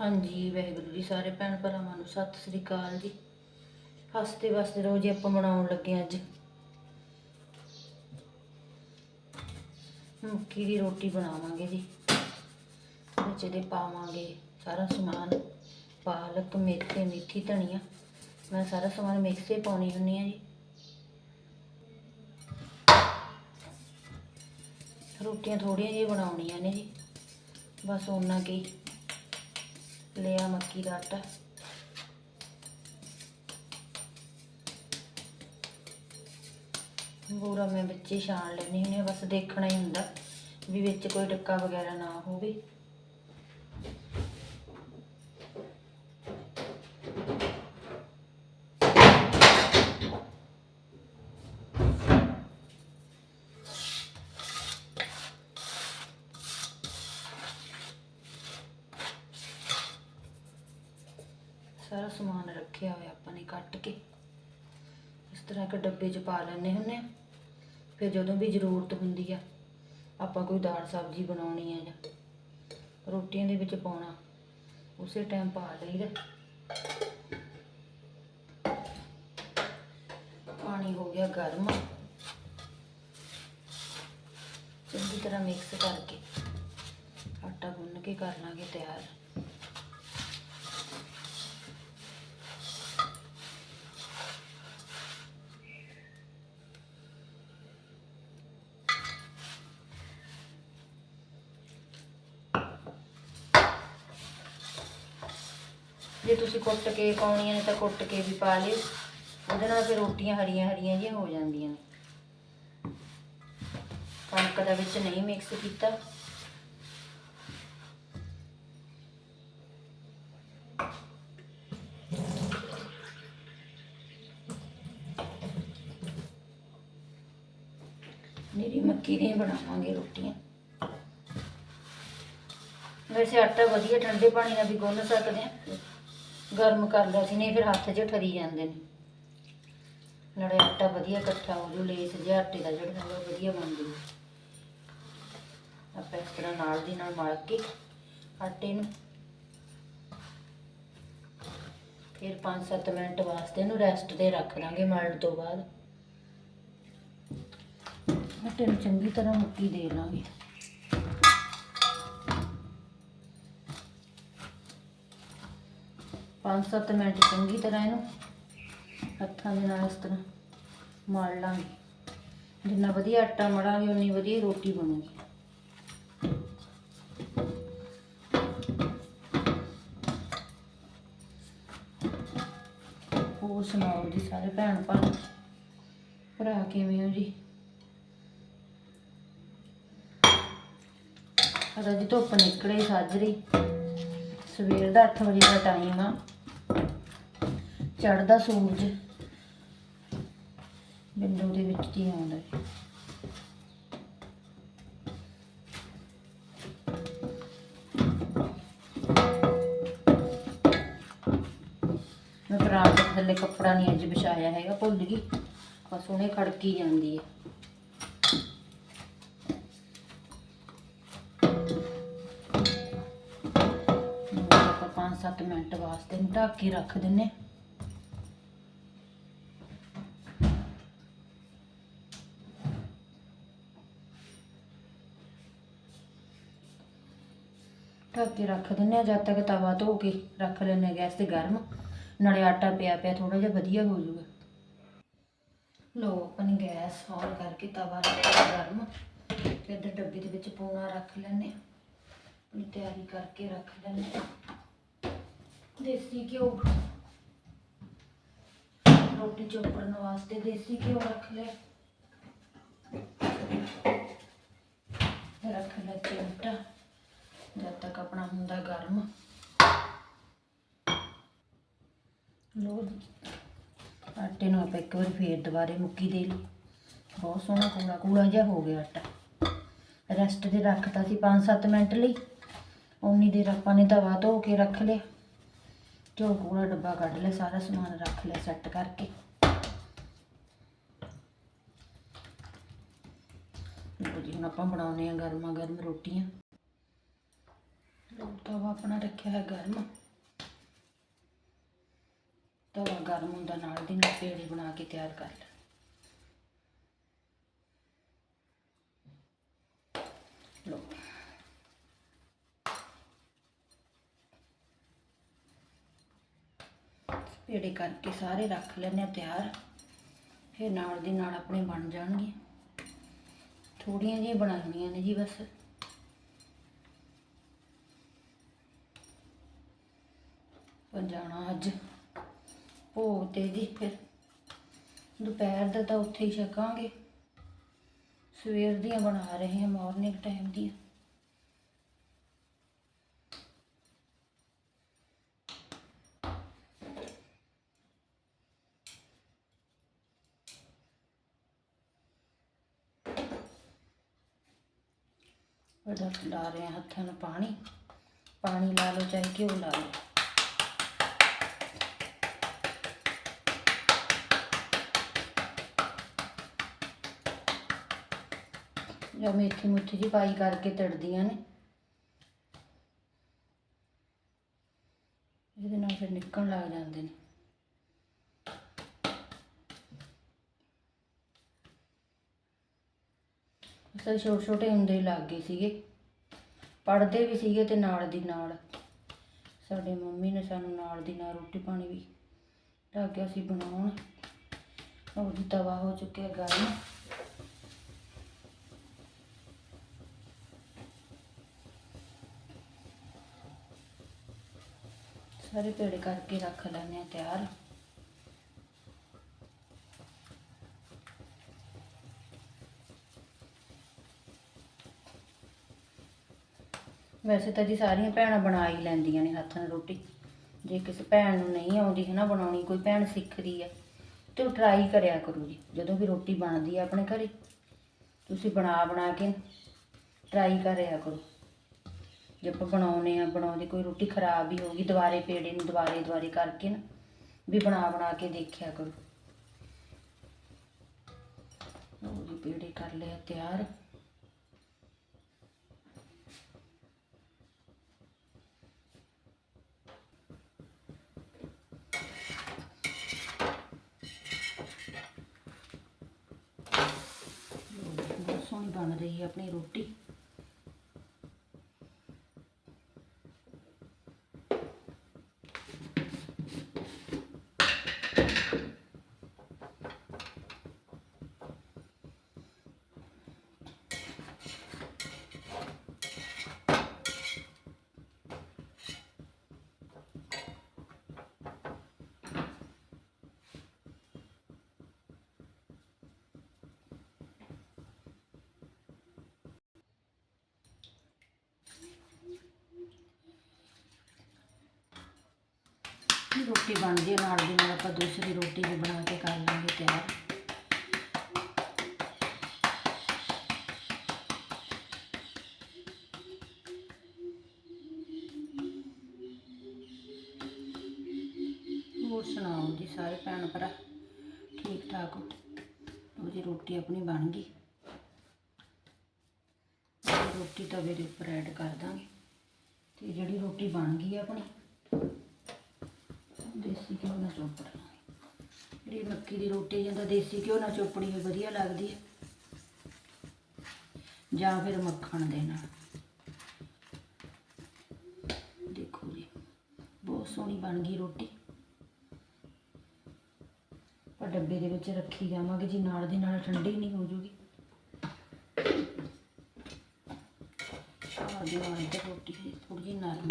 ਹਾਂਜੀ, ਵਾਹਿਗੁਰੂ ਜੀ, ਸਾਰੇ ਭੈਣ ਭਰਾਵਾਂ ਨੂੰ ਸਤਿ ਸ੍ਰੀ ਅਕਾਲ ਜੀ। ਹੱਸਦੇ ਵਸਦੇ ਰਹੋ ਜੀ, ਆਪਾਂ ਬਣਾਉਣ ਲੱਗੇ ਅੱਜ। ਮੱਕੀ ਦੀ ਰੋਟੀ ਬਣਾਵਾਂਗੇ ਜੀ। ਵਿੱਚ ਇਹਦੇ ਪਾਵਾਂਗੇ ਸਾਰਾ ਸਮਾਨ, ਪਾਲਕ, ਮੇਥੇ ਮਿੱਠੀ ਧਨੀਆ। ਮੈਂ ਸਾਰਾ ਸਮਾਨ ਮਿਕਸੇ ਪਾਉਣੀ ਹੁੰਨੀ ਆ ਜੀ। ਰੋਟੀਆਂ ਥੋੜੀਆਂ ਜਿਹੀਆਂ ਬਣਾਉਣੀਆਂ ਨੇ ਜੀ। ਬਸ ਉਹਨਾਂ ਕੀ ਲਿਆ ਮੱਕੀ ਦਾ ਆਟਾ। ਬੂਰਾ ਮੈਂ ਵਿੱਚ ਛਾਣ ਲੈਣੀ ਹੁੰਦੀ ਹਾਂ, ਬਸ ਦੇਖਣਾ ਹੀ ਹੁੰਦਾ ਵੀ ਵਿੱਚ ਕੋਈ ਡੱਕਾ ਵਗੈਰਾ ਨਾ ਹੋਵੇ ਸਾਰਾ ਸਮਾਨ ਰੱਖਿਆ ਹੋਇਆ ਆਪਾਂ ਨੇ ਕੱਟ ਕੇ। ਇਸ ਤਰ੍ਹਾਂ ਇੱਕ ਡੱਬੇ 'ਚ ਪਾ ਲੈਣੇ ਹੁੰਨੇ ਆ। ਫਿਰ ਜਦੋਂ ਵੀ ਜ਼ਰੂਰਤ ਹੁੰਦੀ ਆ, ਆਪਾਂ ਕੋਈ ਦਾਲ ਸਬਜ਼ੀ ਬਣਾਉਣੀ ਆ ਜਾਂ ਰੋਟੀਆਂ ਦੇ ਵਿੱਚ ਪਾਉਣਾ, ਉਸੇ ਟਾਈਮ ਪਾ ਲਈਦਾ। ਪਾਣੀ ਹੋ ਗਿਆ ਗਰਮ। ਚੰਗੀ ਤਰ੍ਹਾਂ ਮਿਕਸ ਕਰਕੇ ਆਟਾ ਗੁੰਨ ਕੇ ਕਰ ਲਾਂਗੇ ਤਿਆਰ। ਜੇ ਤੁਸੀਂ ਕੁੱਟ ਕੇ ਪਾਉਣੀਆਂ ਨੇ ਤਾਂ ਕੁੱਟ ਕੇ ਵੀ ਪਾ ਲਿਓ। ਉਹਦੇ ਨਾਲ ਫਿਰ ਰੋਟੀਆਂ ਹਰੀਆਂ ਹਰੀਆਂ ਜਿਹੀਆਂ ਹੋ ਜਾਂਦੀਆਂ ਨੇ। ਕਣਕ ਦਾ ਵਿੱਚ ਨਹੀਂ ਮਿਕਸ ਕੀਤਾ। ਮੇਰੀ ਮੱਕੀ ਦੀਆਂ ਬਣਾਵਾਂਗੇ ਰੋਟੀਆਂ। ਵੈਸੇ ਆਟਾ ਵਧੀਆ ਠੰਡੇ ਪਾਣੀ ਨਾਲ ਵੀ ਗੁੰਨ ਸਕਦੇ ਆ ਗਰਮ ਕਰ ਲਿਆ ਸੀ, ਨਹੀਂ ਫਿਰ ਹੱਥ 'ਚ ਠਰੀ ਜਾਂਦੇ ਨੇ। ਨਾਲੇ ਆਟਾ ਵਧੀਆ ਇਕੱਠਾ ਹੋ ਜੂ, ਲੇਸ ਜਿਹਾ ਆਟੇ ਦਾ ਜਿਹੜਾ ਉਹ ਵਧੀਆ ਬਣ ਜੂ। ਆਪਾਂ ਇਸ ਤਰ੍ਹਾਂ ਨਾਲ ਦੀ ਨਾਲ ਮਲ ਕੇ ਆਟੇ ਨੂੰ ਫਿਰ 5-7 ਮਿੰਟ ਵਾਸਤੇ ਇਹਨੂੰ ਰੈਸਟ ਤੇ ਰੱਖ ਦਾਂਗੇ ਮਲਣ ਤੋਂ ਬਾਅਦ। ਆਟੇ ਨੂੰ ਚੰਗੀ ਤਰ੍ਹਾਂ ਮੁੱਕੀ ਦੇ ਲਾਂਗੇ। ਪੰਜ ਸੱਤ ਮਿੰਟ ਚੰਗੀ ਤਰ੍ਹਾਂ ਇਹਨੂੰ ਹੱਥਾਂ ਦੇ ਨਾਲ ਇਸ ਤਰ੍ਹਾਂ ਮਲ ਲਾਂਗੇ। ਜਿੰਨਾ ਵਧੀਆ ਆਟਾ ਮੜਾਂਗੇ, ਉਨੀ ਵਧੀਆ ਰੋਟੀ ਬਣੂਗੀ। ਹੋਰ ਸੁਣਾਓ ਜੀ ਸਾਰੇ ਭੈਣ ਭਰਾ ਭਰਾ ਕਿਵੇਂ ਹੋ ਜੀ? ਅੱਜ ਜੀ ਧੁੱਪ ਨਿਕਲੇ ਸਾਜਰੀ ਸਵੇਰ ਦਾ 8 ਵਜੇ ਦਾ ਟਾਈਮ ਆ। ਚੜਦਾ ਸੂਰਜ। ਬਿੰਦੂ ਦੇ ਵਿੱਚ ਹੀ ਆਉਂਦਾ ਹੈ? ਮੈਂ ਪਰਾਂਠੇ ਦੇ ਥੱਲੇ ਕੱਪੜਾ ਨਹੀਂ ਅੱਜ ਵਿਛਾਇਆ ਹੈਗਾ, ਭੁੱਲ ਗਈ। ਬਸ ਉਹਨੇ ਖੜਕੀ ਜਾਂਦੀ ਹੈ। ਹੁਣ ਆਪਾਂ 5-7 ਮਿੰਟ ਵਾਸਤੇ ਇਹਨੂੰ ਢੱਕ ਕੇ ਰੱਖ ਦਿੰਨੇ ਢੱਕ ਕੇ ਰੱਖ ਦਿੰਨੇ ਆ, ਜਦ ਤੱਕ ਤਵਾ ਧੋ ਕੇ ਰੱਖ ਲੈਣੇ ਗੈਸ ਤੇ ਗਰਮ। ਨਾਲੇ ਆਟਾ ਪਿਆ ਪਿਆ ਥੋੜਾ ਜਿਹਾ ਵਧੀਆ ਹੋ ਜਾਊਗਾ। ਲੋ ਆਪਣੀ ਗੈਸ ਔਨ ਕਰਕੇ ਤਵਾ ਗਰਮ। ਤੇ ਇੱਧਰ ਡੱਬੇ ਦੇ ਵਿੱਚ ਪੂਣਾ ਰੱਖ ਲੈਣੇ ਆ। ਆਪਣੀ ਤਿਆਰੀ ਕਰਕੇ ਰੱਖ ਲੈਣੇ ਦੇਸੀ ਘਿਓ। ਰੋਟੀ ਚੋਪੜਨ ਵਾਸਤੇ ਦੇਸੀ ਘਿਓ ਰੱਖ ਲਿਆ। ਰੱਖ ਲਿਆ ਚਿਮਟਾ। ਜਦ ਤੱਕ ਆਪਣਾ ਹੁੰਦਾ ਗਰਮ। ਲੋ ਆਟੇ ਨੂੰ ਆਪਾਂ ਇੱਕ ਵਾਰ ਫੇਰ ਦੁਬਾਰੇ ਮੁੱਕੀ ਦੇ ਲਈ। ਬਹੁਤ ਸੋਹਣਾ ਕੂੜਾ ਕੂੜਾ ਜਿਹਾ ਹੋ ਗਿਆ ਆਟਾ। ਰੈਸਟ ਤੇ ਰੱਖਤਾ ਸੀ 5-7 ਮਿੰਟ ਲਈ। ਉਨੀ ਦੇਰ ਆਪਾਂ ਨੇ ਤਵਾ ਧੋ ਕੇ ਰੱਖ ਲਿਆ। ਚੋ ਕੂੜਾ ਡੱਬਾ ਕੱਢ ਲਿਆ, ਸਾਰਾ ਸਮਾਨ ਰੱਖ ਲਿਆ ਸੈੱਟ ਕਰਕੇ। ਜੀ, ਹੁਣ ਆਪਾਂ ਬਣਾਉਨੇ ਆ ਗਰਮਾ ਗਰਮ ਰੋਟੀਆਂ। ਤਵਾ ਆਪਣਾ ਰੱਖਿਆ ਹੈ ਗਰਮ। ਤਵਾ ਗਰਮ ਹੁੰਦਾ ਨਾਲ ਦੀ ਨਾਲ ਪੇੜੇ ਬਣਾ ਕੇ ਤਿਆਰ ਕਰ ਲੈ। ਲੋ ਪੇੜੇ ਕਰਕੇ ਸਾਰੇ ਰੱਖ ਲੈਣੇ ਆ ਤਿਆਰ। ਫਿਰ ਨਾਲ ਦੀ ਨਾਲ ਆਪਣੇ ਬਣ ਜਾਣਗੇ। ਥੋੜੀਆਂ ਜਿਹੀਆਂ ਬਣਾਉਣੀਆਂ ਨੇ ਜੀ ਬਸ। ਪਰ ਜਾਣਾ ਅੱਜ। ਭੋਗ ਤੇ ਜੀ ਫਿਰ। ਦੁਪਹਿਰ ਦਾ ਤਾਂ ਉੱਥੇ ਹੀ ਛਕਾਂਗੇ। ਸਵੇਰ ਦੀਆਂ ਬਣਾ ਰਹੇ ਹਾਂ ਮਾਰਨਿੰਗ ਟਾਈਮ ਦੀਆਂ। ਉਹਦਾ ਲਾ ਰਹੇ ਹਾਂ ਹੱਥਾਂ ਨੂੰ ਪਾਣੀ। ਪਾਣੀ ਲਾ ਲਓ, ਚਾਹੇ ਘਿਓ ਲਾ ਲਓ। ਜਾਂ ਮੇਥੀ ਮੁੱਠੀ ਜੀ ਪਾਈ ਕਰਕੇ ਤੜਦੀਆਂ ਨੇ। ਇਹਦੇ ਨਾਲ ਫਿਰ ਨਿਕਲਣ ਲੱਗ ਜਾਂਦੇ ਨੇ। ਅਸਲ ਛੋਟੇ ਛੋਟੇ ਹੁੰਦੇ ਹੀ ਲੱਗ ਗਏ ਸੀਗੇ। ਪੜ੍ਹਦੇ ਵੀ ਸੀਗੇ ਤੇ ਨਾਲ ਦੀ ਨਾਲ। ਸਾਡੇ ਮੰਮੀ ਨੇ ਸਾਨੂੰ ਨਾਲ ਦੀ ਨਾਲ ਰੋਟੀ ਪਾਣੀ ਵੀ ਲੱਗ ਗਿਆ ਸੀ ਬਣਾਉਣ। ਉਹਦੀ ਤਵਾ ਹੋ ਚੁੱਕਿਆ ਗਰਮ ਸਾਰੇ ਪੇੜੇ ਕਰਕੇ ਰੱਖ ਲੈਣੇ ਆ ਤਿਆਰ। ਵੈਸੇ ਤਾਂ ਜੀ ਸਾਰੀਆਂ ਭੈਣਾਂ ਬਣਾ ਹੀ ਲੈਂਦੀਆਂ ਨੇ ਹੱਥ ਨਾਲ ਰੋਟੀ। ਜੇ ਕਿਸੇ ਭੈਣ ਨੂੰ ਨਹੀਂ ਆਉਂਦੀ ਹੈ ਨਾ ਬਣਾਉਣੀ, ਕੋਈ ਭੈਣ ਸਿੱਖਦੀ ਹੈ ਤੇ ਉਹ ਟਰਾਈ ਕਰਿਆ ਕਰੋ ਜੀ, ਜਦੋਂ ਵੀ ਰੋਟੀ ਬਣਦੀ ਹੈ ਆਪਣੇ ਘਰੇ। ਤੁਸੀਂ ਬਣਾ ਬਣਾ ਕੇ ਟਰਾਈ ਕਰਿਆ ਕਰੋ। ਜੇ ਆਪਾਂ ਬਣਾਉਨੇ ਆ ਬਣਾਉਂਦੇ, ਕੋਈ ਰੋਟੀ ਖਰਾਬ ਵੀ ਹੋਗੀ ਦੁਬਾਰੇ ਪੇੜੇ ਨੂੰ ਦੁਬਾਰੇ ਦੁਬਾਰੇ ਕਰਕੇ ਨਾ, ਵੀ ਬਣਾ ਬਣਾ ਕੇ ਦੇਖਿਆ ਕਰੋ। ਉਹ ਜੀ, ਪੇੜੇ ਕਰ ਲਿਆ ਤਿਆਰ। ਬਹੁਤ ਸੋਹਣੀ ਬਣ ਰਹੀ ਹੈ ਆਪਣੀ ਰੋਟੀ। ਰੋਟੀ ਬਣਦੀ ਹੈ ਨਾਲ ਦੀ ਨਾਲ ਆਪਾਂ ਦੂਸਰੀ ਰੋਟੀ ਵੀ ਬਣਾ ਕੇ ਕਰ ਲਾਂਗੇ ਤਿਆਰ। ਹੋਰ ਸੁਣਾਓ ਜੀ ਸਾਰੇ ਭੈਣ ਭਰਾ? ਠੀਕ ਠਾਕ ਹੋ? ਉਹਦੀ ਰੋਟੀ ਆਪਣੀ ਬਣ ਗਈ। ਰੋਟੀ ਤਵੇ ਦੇ ਉੱਪਰ ਐਡ ਕਰ ਦਾਂਗੇ। ਤੇ ਜਿਹੜੀ ਰੋਟੀ ਬਣ ਗਈ ਆਪਣੀ ਦੇਸੀ ਘਿਓ ਨਾਲ ਚੋਪੜਨਾ ਜਿਹੜੀ ਮੱਕੀ ਦੀ ਰੋਟੀ ਜਾਂਦਾ ਦੇਸੀ ਘਿਓ ਨਾਲ ਚੋਪੜੀ ਹੋਈ ਵਧੀਆ ਲੱਗਦੀ ਹੈ। ਜਾਂ ਫਿਰ ਮੱਖਣ ਦੇ ਨਾਲ। ਦੇਖੋ ਜੀ, ਬਹੁਤ ਸੋਹਣੀ ਬਣ ਗਈ ਰੋਟੀ। ਪਰ ਡੱਬੇ ਦੇ ਵਿੱਚ ਰੱਖੀ ਜਾਵਾਂਗੇ ਜੀ, ਨਾਲ ਦੀ ਨਾਲ ਠੰਡੀ ਨਹੀਂ ਹੋ ਜੂਗੀ। ਆ ਦੀ ਨਾਲ ਰੋਟੀ ਥੋੜੀ ਜਿਹੀ ਨਰਮ